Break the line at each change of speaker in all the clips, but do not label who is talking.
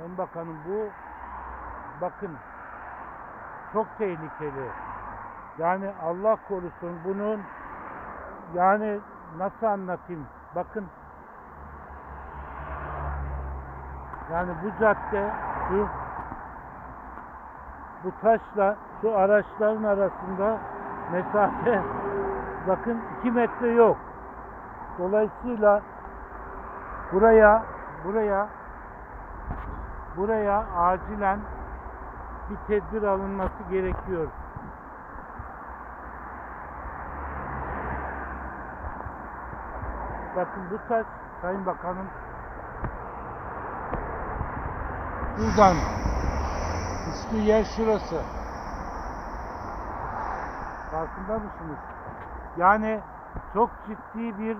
Sayın Bakanım bu bakın çok tehlikeli. Yani Allah korusun bunun yani nasıl anlatayım? Bakın yani bu cadde şu bu taşla şu araçların arasında mesafe bakın 2 metre yok. Dolayısıyla buraya buraya buraya acilen bir tedbir alınması gerekiyor. Bakın bu taş Sayın Bakanım buradan düştüğü yer şurası. Farkında mısınız? Yani çok ciddi bir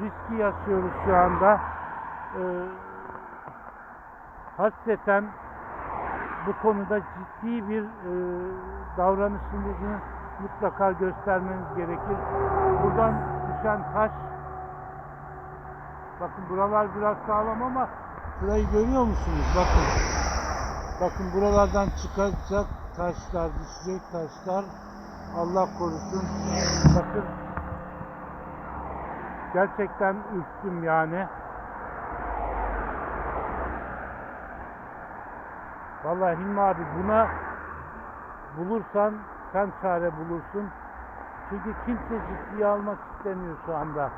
riski yaşıyoruz şu anda. Ee, hasreten bu konuda ciddi bir e, davranışınızı mutlaka göstermeniz gerekir. Buradan düşen taş bakın buralar biraz sağlam ama şurayı görüyor musunuz? Bakın. Bakın buralardan çıkacak taşlar, düşecek taşlar. Allah korusun. Bakın. Gerçekten ürktüm yani. Vallahi Hilmi abi buna bulursan sen çare bulursun. Çünkü kimse ciddiye almak istemiyor şu anda.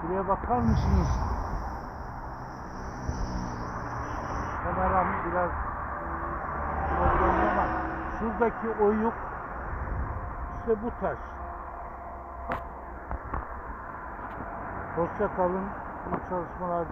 Şuraya bakar mısınız? Kameram biraz ama şuradaki oyuk işte bu taş. Hoşça kalın. İyi çalışmalar.